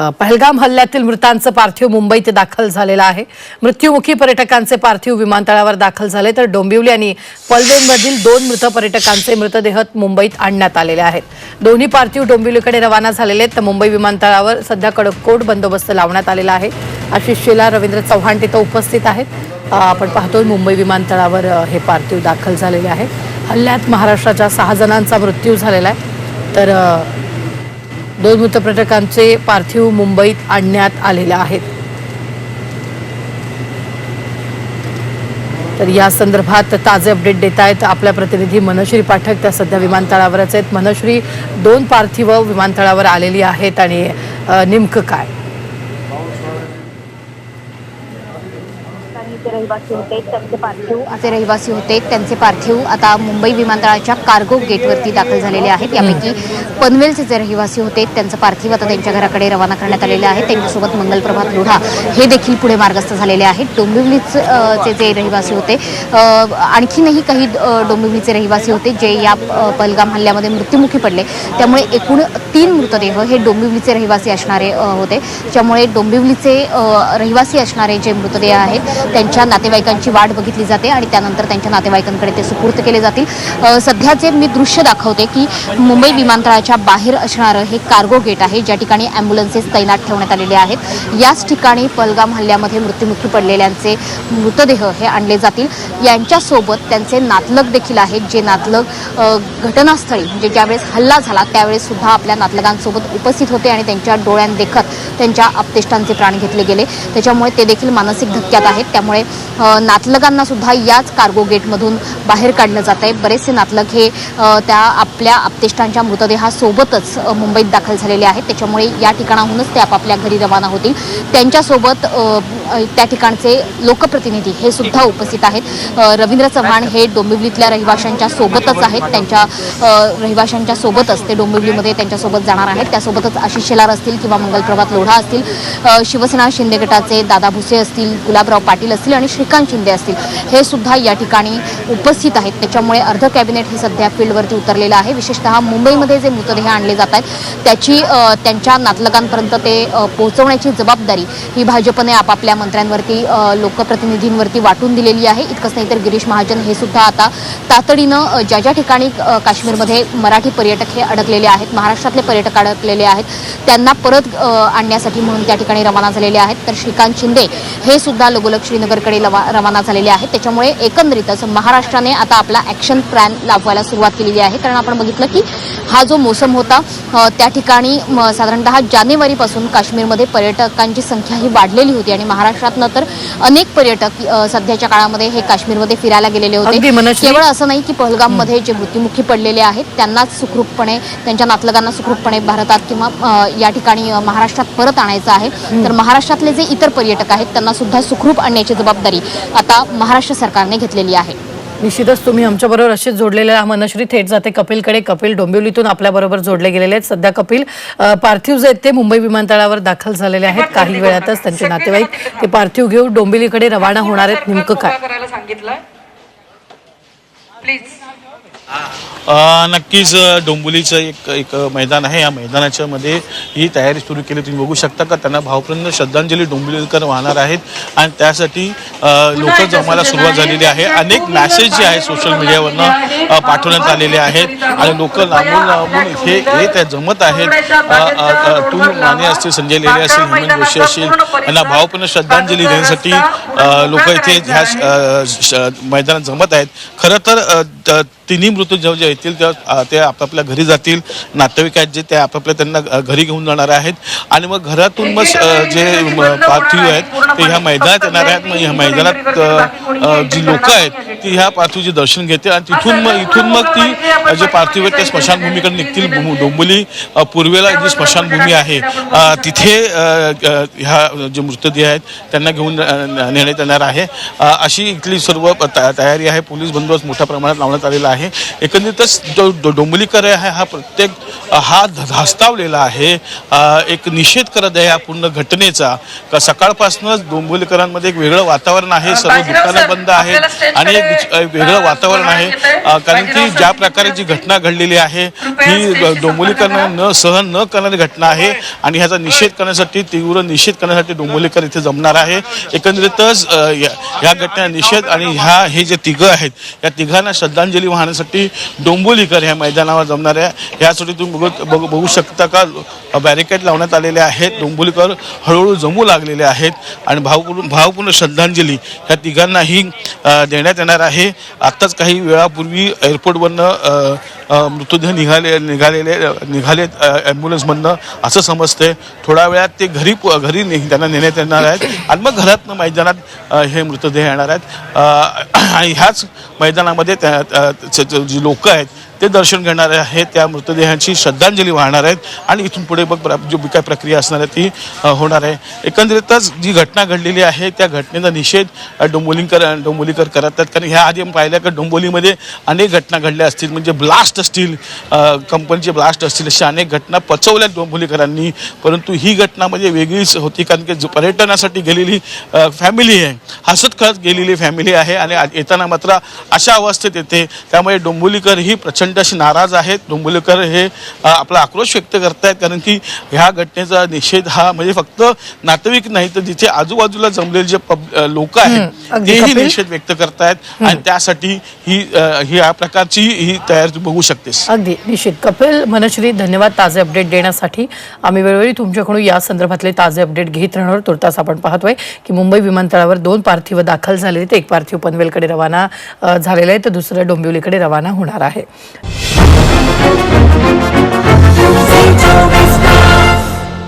पहलगाम हल्ल्यातील मृतांचं पार्थिव मुंबईत दाखल झालेलं आहे. मृत्युमुखी पर्यटकांचे पार्थिव विमानतळावर दाखल झाले तर डोंबिवली आणि पलवेलमधील दोन मृत पर्यटकांचे मृतदेह मुंबईत आणण्यात आलेले आहेत. दोन्ही पार्थिव डोंबिवलीकडे रवाना झालेले आहेत. तर मुंबई विमानतळावर सध्या कडककोट बंदोबस्त लावण्यात आलेला आहे. आशिष शेलार रवींद्र चव्हाण तिथं उपस्थित आहेत. आपण पाहतोय मुंबई विमानतळावर हे पार्थिव दाखल झालेले आहे. हल्ल्यात महाराष्ट्राच्या सहा जणांचा मृत्यू झालेला आहे. तर दोन मृतपर्यटकांचे पार्थिव मुंबईत आणण्यात आलेले आहेत. तर या संदर्भात ताजे अपडेट देत आहेत आपल्या प्रतिनिधी मनश्री पाठक. त्या सध्या विमानतळावरच आहेत. मनश्री दोन पार्थिव विमानतळावर आलेली आहेत आणि नेमकं काय? रहिवासी होते त्यांचे पार्थिव असे रहिवासी होते त्यांचे पार्थिव आता मुंबई विमानतळाच्या कार्गो गेटवरती दाखल झालेले आहेत. यापैकी पनवेलचे जे रहिवासी होते त्यांचं पार्थिव आता त्यांच्या घराकडे रवाना करण्यात आलेले आहे. त्यांच्यासोबत मंगलप्रभात लोढा हे देखील पुढे मार्गस्थ झालेले आहेत. डोंबिवलीचे जे रहिवासी होते आणखीनही काही डोंबिवलीचे रहिवासी होते जे या पलगाम हल्ल्यामध्ये मृत्युमुखी पडले. त्यामुळे एकूण तीन मृतदेह हे डोंबिवलीचे रहिवासी असणारे होते. त्यामुळे डोंबिवलीचे रहिवासी असणारे जे मृतदेह आहेत त्यांच्या नातेवाईकांची वाट बघितली जाते आणि त्यानंतर त्यांच्या नातेवाईकांकडे ते सुपूर्त केले जातील. सध्याचे मी दृश्य दाखवते की मुंबई विमानतळाच्या बाहेर असणारं हे कार्गो गेट आहे ज्या ठिकाणी अँब्युलन्सेस तैनात ठेवण्यात आलेले आहेत. याच ठिकाणी पलगाम हल्ल्यामध्ये मृत्युमुखी पडलेल्यांचे मृतदेह हे आणले जातील. यांच्यासोबत त्यांचे नातलग देखील आहेत जे नातलग घटनास्थळी म्हणजे ज्यावेळेस हल्ला झाला त्यावेळेस सुद्धा आपल्या नातलगांसोबत उपस्थित होते आणि त्यांच्या डोळ्यांदेखत त्यांच्या अपतेष्टांचे प्राण घेतले गेले. त्याच्यामुळे ते देखील मानसिक धक्क्यात आहेत. त्यामुळे नातलगांना सुद्धा याच कार्गो गेटमधून बाहेर काढलं जात आहे. बरेचसे नातलग हे त्या आपल्या आपतेष्टांच्या मृतदेहासोबतच मुंबईत दाखल झालेले आहेत. त्याच्यामुळे या ठिकाणाहूनच ते आपापल्या घरी रवाना होतील. त्यांच्यासोबत त्या ठिकाणचे लोकप्रतिनिधी हे सुद्धा उपस्थित आहेत. रवींद्र चव्हाण हे डोंबिवलीतल्या रहिवाशांच्या सोबतच आहेत. त्यांच्या रहिवाशांच्या सोबतच ते डोंबिवलीमध्ये त्यांच्यासोबत जाणार आहेत. त्यासोबतच आशिष शेलार असतील किंवा मंगलप्रभात लोढा असतील शिवसेना शिंदे गटाचे दादा भुसे असतील गुलाबराव पाटील असतील आणि श्रीकांत शिंदे असतील. हे सुद्धा या ठिकाणी उपस्थित आहेत. त्याच्यामुळे अर्ध कॅबिनेट हे सध्या फील्डवरती उतरलेलं आहे. विशेषतः मुंबईमध्ये जे मृतदेह आणले जात आहेत त्याची त्यांच्या नातलगांपर्यंत ते पोहोचवण्याची जबाबदारी ही भाजपने आपापल्या मंत्र्यांवरती लोकप्रतिनिधींवरती वाटून दिलेली आहे. इतकंच नाही तर गिरीश महाजन हे सुद्धा आता तातडीनं ज्या ज्या ठिकाणी काश्मीरमध्ये मराठी पर्यटक हे अडकलेले आहेत महाराष्ट्रातले पर्यटक अडकलेले आहेत त्यांना परत आणण्यासाठी म्हणून त्या ठिकाणी रवाना झालेले आहेत. तर श्रीकांत शिंदे हे सुद्धा लगोलग श्रीनगरकडे रवाना झालेले आहेत. त्याच्यामुळे एकंदरीतच महाराष्ट्राने आता आपला ॲक्शन प्लॅन लाभवायला सुरुवात केलेली आहे. कारण आपण बघितलं की हा जो मोसम होता त्या ठिकाणी साधारणतः जानेवारीपासून काश्मीरमध्ये पर्यटकांची संख्या ही वाढलेली होती आणि महाराष्ट्रातनं तर अनेक पर्यटक सध्याच्या काळामध्ये हे काश्मीरमध्ये फिरायला गेलेले होते. केवळ असं नाही की पहलगाममध्ये जे मृत्युमुखी पडलेले आहेत त्यांनाच सुखरूपपणे त्यांच्या नातलगांना सुखरूपपणे भारतात किंवा या ठिकाणी महाराष्ट्रात परत आणायचं आहे. तर महाराष्ट्रातले जे इतर पर्यटक आहेत त्यांना सुद्धा सुखरूप आणण्याची जबाबदारी आता महाराष्ट्र सरकारने घेतलेली आहे. निश्चितच तुम्ही आमच्याबरोबर असेच जोडलेले आहात. मनश्री थेट जाते कपिलकडे. कपिल डोंबिवलीतून आपल्याबरोबर जोडले गेलेले आहेत. सध्या कपिल पार्थिव जे आहेत ते मुंबई विमानतळावर दाखल झालेले आहेत. काही वेळातच त्यांचे नातेवाईक ते पार्थिव घेऊन डोंबिवलीकडे रवाना होणार आहेत. नेमकं काय? करायला सांगितलंय. प्लीज नक्कीच अ, डोंबिवलीचं एक एक मैदान आहे. या मैदानाच्या मध्ये ही तयारी सुरू केली. तुम्ही बघू शकता का त्यांना भावपूर्ण श्रद्धांजली डोंबिवलीकर वाहणार आहेत. आणि त्यासाठी लोक जमायला सुरुवात झालेली आहे. अनेक मॅसेज जे आहेत सोशल मीडियावरनं पाठवण्यात आलेले आहेत. आणि लोक लांबून लांबून इथे येत आहेत जमत आहेत. अतुल माने असतील संजय लेले असतील हेमंत जोशी असतील यांना भावपूर्ण श्रद्धांजली देण्यासाठी लोक इथे ह्या मैदानात जमत आहेत. खरं तर त- तिन्ही मृत जेव्हा जे येतील तेव्हा ते आपापल्या घरी जातील. नातेवाईक आहेत जे ते आपापल्या त्यांना घरी घेऊन जाणार आहेत. आणि मग घरातून मग जे पार्थिव आहेत ते ह्या मैदानात येणार आहेत. मग ह्या मैदानात जी लोक आहेत ती ह्या पार्थिवचे दर्शन घेते आणि तिथून मग इथून मग ती जे पार्थिव आहेत त्या स्मशानभूमीकडे निघतील. डोंबोली पूर्वेला जी स्मशानभूमी आहे तिथे ह्या जे मृतदेह आहेत त्यांना घेऊन नेण्यात येणार आहे. अशी इथली सर्व त- तयारी आहे. पोलीस बंदोबस्त मोठ्या प्रमाणात लावण्यात आलेला आहे. एकंदरीतच जो डो- डोंबिवलीकर आहे हा प्रत्येक हा धास्तावलेला आहे. एक निषेध करत आहे या पूर्ण घटनेचा. का सकाळपासूनच डोंबिवलीकरांमध्ये एक वेगळं वातावरण आहे सर्व दुकानं बंद आहेत आणि एक वेगळं वातावरण आहे. कारण की ज्या प्रकारे जी घटना घडलेली आहे ही डोंबिवलीकरांना न सहन न करणारी घटना आहे आणि ह्याचा निषेध करण्यासाठी तीव्र निषेध करण्यासाठी डोंबिवलीकर इथे जमणार आहे. एकंदरीतच अ, या या घटना निषेध आणि ह्या हे जे तिघं आहेत या तिघांना श्रद्धांजली पाहण्यासाठी डोंबोलीकर ह्या मैदानावर जमणार आहे. यासाठी तुम्ही बघू बघू बघू शकता का? बॅरिकेड लावण्यात आलेले आहेत. डोंबोलीकर हळूहळू जमू लागलेले आहेत. आणि भावपूर्ण भावपूर्ण श्रद्धांजली ह्या तिघांनाही देण्यात येणार आहे. आत्ताच काही वेळापूर्वी एअरपोर्टवरनं मृतदेह निघाले निघालेले निघालेत ॲम्ब्युलन्समधनं असं समजते थोड्या वेळात ते घरी घरी त्यांना नेण्यात येणार आहेत. आणि मग घरातनं मैदानात हे मृतदेह येणार आहेत. आणि ह्याच मैदानामध्ये त्या जी लोकं आहेत ते दर्शन घेणार आहेत त्या मृतदेहांची श्रद्धांजली वाहणार आहेत. आणि इथून पुढे मग जो जी काय प्रक्रिया असणार आहे ती होणार आहे. एकंदरीतच जी घटना घडलेली आहे त्या घटनेचा निषेध डोंबोलीकर डोंबोलीकर करत आहेत कारण ह्या आधी आपण पाहिलं का डोंबोलीमध्ये अनेक घटना घडल्या असतील. म्हणजे ब्लास्ट असतील कंपनीचे ब्लास्ट असतील अशा अनेक घटना पचवल्या डोंबोलीकरांनी परंतु ही घटना म्हणजे वेगळीच होती कारण की जो पर्यटनासाठी गेलेली फॅमिली आहे. हसत खळत गेलेली फॅमिली आहे आणि येताना मात्र अशा अवस्थेत येते. त्यामुळे डोंबोलीकर ही प्रचंड अशी नाराज आहेत. डोंबिवलीकर हे आपला आक्रोश व्यक्त करतायत कारण की ह्या घटनेचा निषेध हा म्हणजे फक्त नातेवाईक नाही तर जिथे आजूबाजूला जमलेले जे लोक आहेत तेही. निषेध व्यक्त करतायत. आणि त्यासाठी ही अ, ही या प्रकारची ही तयारी बघू शकतेस. अगदी. निश्चित कपिल मनश्री धन्यवाद ताजे अपडेट देण्यासाठी. आम्ही वेळोवेळी तुमच्याकडून या संदर्भातले ताजे अपडेट घेत राहणार. तुर्तास आपण पाहतोय की मुंबई विमानतळावर दोन पार्थिव दाखल झालेले. एक पार्थिव पनवेलकडे रवाना झालेलं आहे तर दुसरं डोंबिवलीकडे रवाना होणार आहे. Música